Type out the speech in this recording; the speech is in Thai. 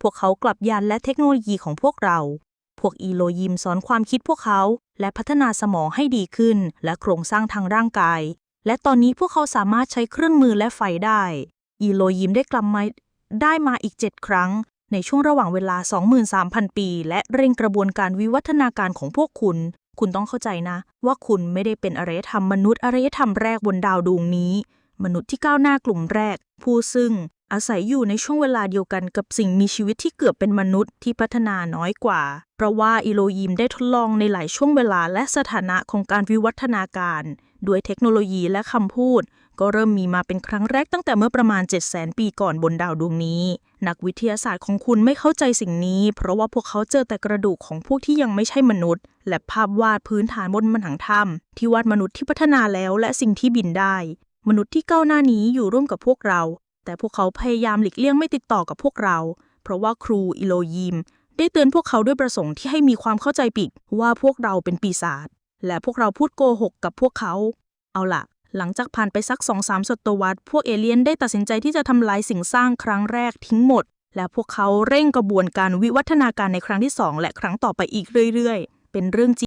พวกเขากลับยานและเทคโนโลยีของพวกเรา พวกอีโลยิมสอนความคิดพวกเขา และพัฒนาสมองให้ดีขึ้น และโครงสร้างทางร่างกาย และตอนนี้พวกเขาสามารถใช้เครื่องมือและไฟได้ อีโลยิมได้กลับมาได้มาอีก 7 ครั้ง ในช่วงระหว่างเวลา 23,000 ปี และเร่งกระบวนการวิวัฒนาการของพวกคุณ คุณต้องเข้าใจนะ ว่าคุณไม่ได้เป็นอารยธรรมมนุษย์อารยธรรมแรกบนดาวดวงนี้ มนุษย์ที่ก้าวหน้ากลุ่มแรก ผู้ซึ่ง อาศัยอยู่ในช่วงเวลาเดียวกันกับสิ่งมีชีวิตที่เกือบเป็นมนุษย์ที่พัฒนาน้อยกว่า เพราะว่าอีโลยิมได้ทดลองในหลายช่วงเวลาและสถานะของการวิวัฒนาการ ด้วยเทคโนโลยีและคำพูด ก็เริ่มมีมาเป็นครั้งแรกตั้งแต่เมื่อประมาณ700,000 ปีก่อนบนดาวดวงนี้ นักวิทยาศาสตร์ของคุณไม่เข้าใจสิ่งนี้ เพราะว่าพวกเขาเจอแต่กระดูกของพวกที่ยังไม่ใช่มนุษย์ และภาพวาดพื้นฐานบนผนังถ้ำที่วาดมนุษย์ที่พัฒนาแล้วและสิ่งที่บินได้มนุษย์ที่ก้าวหน้านี้อยู่ร่วมกับพวกเรา แต่พวกเขาพยายามหลีกเลี่ยงไม่ติดต่อกับพวกเรา เพราะว่าครูอิโลยิมได้เตือนพวกเขาด้วยประสงค์ที่ให้มีความเข้าใจผิดว่าพวกเราเป็นปีศาจและพวกเราพูดโกหกกับพวกเขา เอาล่ะหลังจากผ่านไปสักสองสามศตวรรษ พวกเอเลี่ยนได้ตัดสินใจที่จะทำลายสิ่งสร้างครั้งแรกทิ้งหมด และพวกเขาเร่งกระบวนการวิวัฒนาการในครั้งที่สองและครั้งต่อไปอีกเรื่อย ๆ เป็นเรื่องจริง